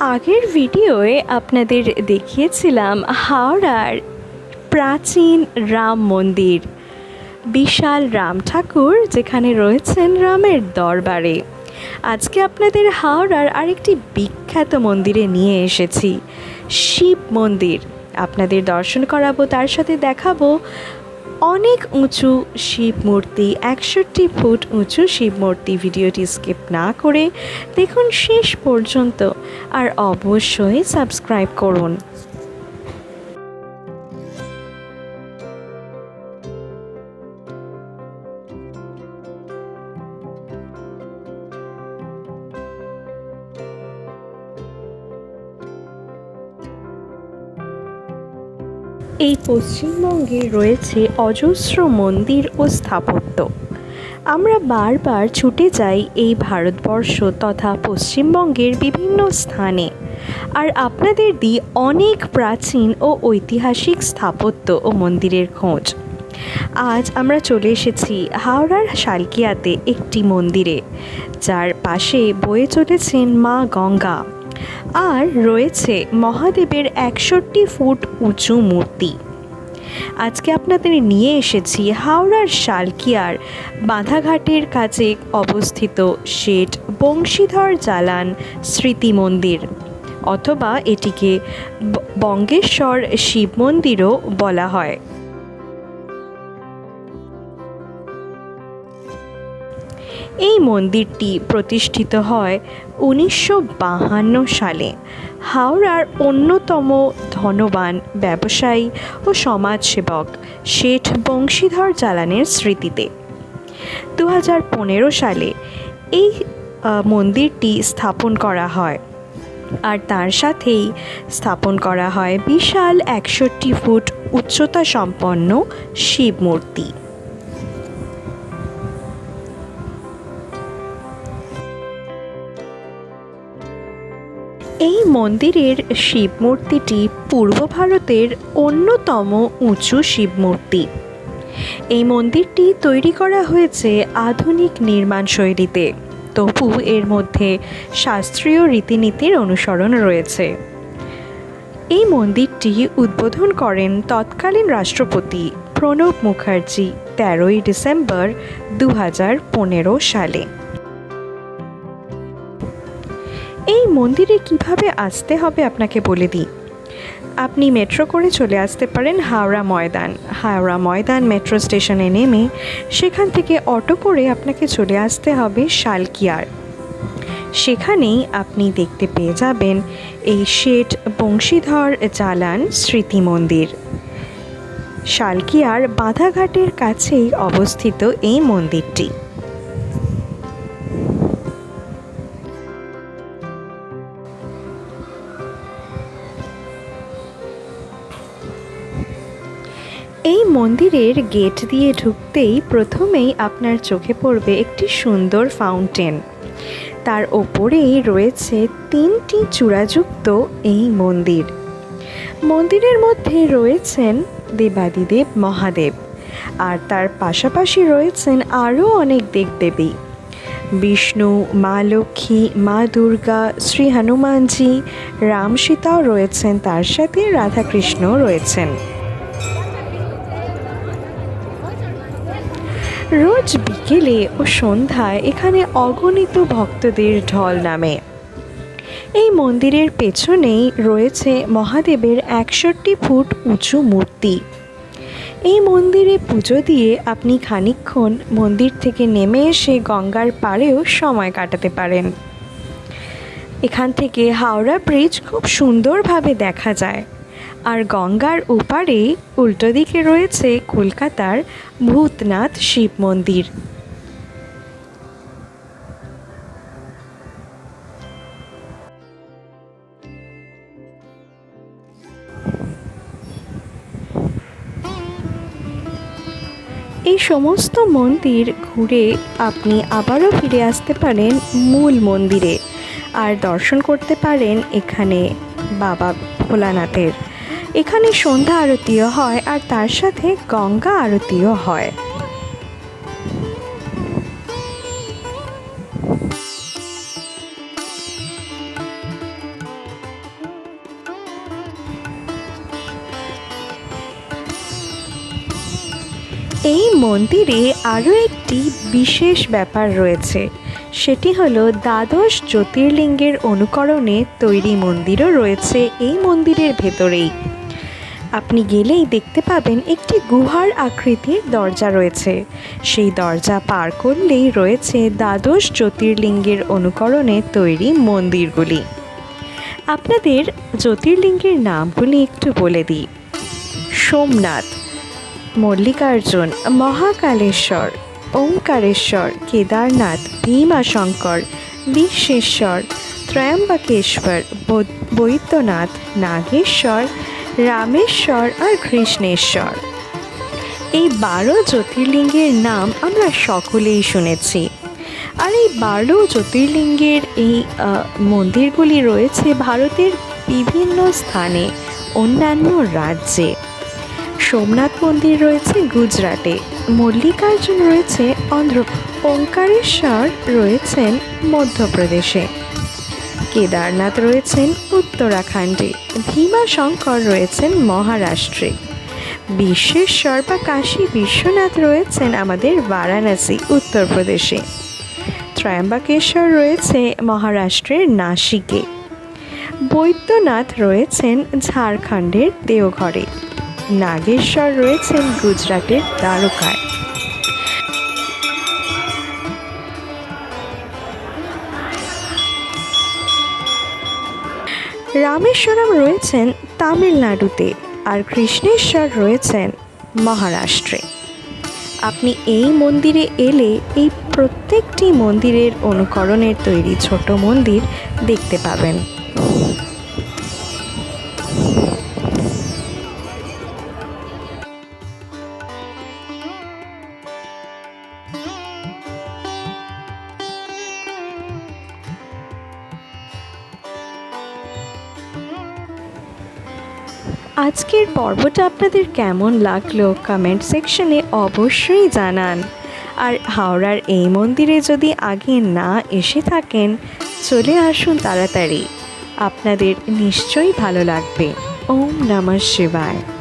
আগের ভিডিওয়ে আপনাদের দেখিয়েছিলাম হাওড়ার প্রাচীন রাম মন্দির, বিশাল রাম ঠাকুর যেখানে রয়েছেন রামের দরবারে। আজকে আপনাদের হাওড়ার আরেকটি বিখ্যাত মন্দিরে নিয়ে এসেছি, শিব মন্দির। আপনাদের দর্শন করাবো, তার সাথে দেখাবো অনেক উঁচু শিব মূর্তি একষট্টি ফুট উঁচু শিব মূর্তি ভিডিওটি স্কিপ না করে দেখুন শেষ পর্যন্ত, আর অবশ্যই সাবস্ক্রাইব করুন। এই পশ্চিমবঙ্গে রয়েছে অজস্র মন্দির ও স্থাপত্য। আমরা বারবার ছুটে যাই এই ভারতবর্ষ তথা পশ্চিমবঙ্গের বিভিন্ন স্থানে। আর আপনাদের দিই অনেক প্রাচীন ও ঐতিহাসিক স্থাপত্য ও মন্দিরের খোঁজ। আজ আমরা চলে এসেছি হাওড়ার শালকিয়াতে একটি মন্দিরে, যার পাশে বয়ে চলেছেন মা গঙ্গা। আর রয়েছে মহাদেবের একষট্টি ফুট উঁচু মূর্তি। আজকে আপনাদের নিয়ে এসেছি হাওড়ার শালকিয়ার বাঁধাঘাটের কাছে অবস্থিত শেঠ বংশীধর জালান স্মৃতি মন্দির, অথবা এটিকে বঙ্গেশ্বর শিব মন্দিরও বলা হয়। এই মন্দিরটি প্রতিষ্ঠিত হয় উনিশশো সালে। হাওড়ার অন্যতম ধনবান ব্যবসায়ী ও সমাজসেবক শেঠ বংশীধর জালানের স্মৃতিতে। দু হাজার পনেরো সালে এই মন্দিরটি স্থাপন করা হয়। আর তার সাথেই স্থাপন করা হয় বিশাল একষট্টি ফুট উচ্চতা সম্পন্ন শিব মূর্তি। এই মন্দিরের শিব মূর্তিটি পূর্ব ভারতের অন্যতম উঁচু শিব মূর্তি। এই মন্দিরটি তৈরি করা হয়েছে আধুনিক নির্মাণ শৈলীতে। তবু এর মধ্যে শাস্ত্রীয় রীতিনীতির অনুসরণ রয়েছে। এই মন্দিরটি উদ্বোধন করেন তৎকালীন রাষ্ট্রপতি প্রণব মুখার্জি তেরোই ডিসেম্বর দু হাজার পনেরো সালে। মন্দিরে কীভাবে আসতে হবে আপনাকে বলে দিই। আপনি মেট্রো করে চলে আসতে পারেন হাওড়া ময়দান। হাওড়া ময়দান মেট্রো স্টেশনে নেমে সেখান থেকে অটো করে আপনাকে চলে আসতে হবে শালকিয়ার। সেখানেই আপনি দেখতে পেয়ে যাবেন এই শেঠ বংশীধর জালান স্মৃতি মন্দির। শালকিয়ার বাঁধাঘাটের কাছেই অবস্থিত এই মন্দিরটি। এই মন্দিরের গেট দিয়ে ঢুকতেই প্রথমেই আপনার চোখে পড়বে একটি সুন্দর ফাউন্টেন। তার ওপরেই রয়েছে তিনটি চূড়াযুক্ত এই মন্দির। মন্দিরের মধ্যে রয়েছেন দেবাদিদেব মহাদেব, আর তার পাশাপাশি রয়েছেন আরও অনেক দেবদেবী। বিষ্ণু, মা লক্ষ্মী, মা দুর্গা, শ্রী হনুমানজি, রাম সীতাও রয়েছেন, তার সাথে রাধাকৃষ্ণও রয়েছেন। রোজ বিকেলে ও সন্ধ্যায় এখানে অগণিত ভক্তদের ঢল নামে। এই মন্দিরের পেছনেই রয়েছে মহাদেবের একষট্টি ফুট উঁচু মূর্তি। এই মন্দিরে পুজো দিয়ে আপনি খানিকক্ষণ মন্দির থেকে নেমে এসে গঙ্গার পাড়েও সময় কাটাতে পারেন। এখান থেকে হাওড়া ব্রিজ খুব সুন্দরভাবে দেখা যায়। আর গঙ্গার ওপারে উল্টো দিকে রয়েছে কলকাতার ভূতনাথ শিব মন্দির। এই সমস্ত মন্দির ঘুরে আপনি আবারও ফিরে আসতে পারেন মূল মন্দিরে। আর দর্শন করতে পারেন এখানে বাবা ভোলানাথের। এখানে সন্ধ্যা আরতিও হয় আর তার সাথে গঙ্গা আরতিও হয়। এই মন্দিরে আরও একটি বিশেষ ব্যাপার রয়েছে। সেটি হলো দ্বাদশ জ্যোতির্লিঙ্গের অনুকরণে তৈরি মন্দিরও রয়েছে এই মন্দিরের ভেতরেই। আপনি গেলেই দেখতে পাবেন একটি গুহার আকৃতির দরজা রয়েছে। সেই দরজা পার করলেই রয়েছে দ্বাদশ জ্যোতির্লিঙ্গের অনুকরণে তৈরি মন্দিরগুলি। আপনাদের জ্যোতির্লিঙ্গের নামগুলি একটু বলে দিই। সোমনাথ, মল্লিকার্জুন, মহাকালেশ্বর ওঙ্কারেশ্বর কেদারনাথ, ভীমাশঙ্কর, বিশ্বেশ্বর, ত্রয়ম্বকেশ্বর বৈদ্যনাথ নাগেশ্বর রামেশ্বর আর কৃষ্ণেশ্বর। এই বারো জ্যোতির্লিঙ্গের নাম আমরা সকলেই শুনেছি। আর এই বারো জ্যোতির্লিঙ্গের এই মন্দিরগুলি রয়েছে ভারতের বিভিন্ন স্থানে, অন্যান্য রাজ্যে। সোমনাথ মন্দির রয়েছে গুজরাটে, মল্লিকার্জুন রয়েছে অন্ধ্র, ওঙ্কারেশ্বর রয়েছেন মধ্যপ্রদেশে। কেদারনাথ রয়েছেন উত্তরাখণ্ডে ভীমাশঙ্কর রয়েছেন মহারাষ্ট্রে। বিশ্বেশ্বর বা কাশী বিশ্বনাথ রয়েছেন আমাদের বারাণসী, উত্তরপ্রদেশে। ত্রয়ম্বকেশ্বর রয়েছে মহারাষ্ট্রের নাসিকে। বৈদ্যনাথ রয়েছেন ঝাড়খণ্ডের দেওঘরে। নাগেশ্বর রয়েছেন গুজরাটের দ্বারকায়। রামেশ্বরম রয়েছেন তামিলনাড়ুতে আর কৃষ্ণেশ্বর রয়েছেন মহারাষ্ট্রে। আপনি এই মন্দিরে এলে এই প্রত্যেকটি মন্দিরের অনুকরণের তৈরি ছোট মন্দির দেখতে পাবেন। আজকের পর্বটা আপনাদের কেমন লাগল কমেন্ট সেকশনে অবশ্যই জানান। আর হাওড়ার এই মন্দিরে যদি আগে না এসে থাকেন, চলে আসুন তাড়াতাড়ি। আপনাদের নিশ্চয়ই ভালো লাগবে। ওম নমঃ শিবায়।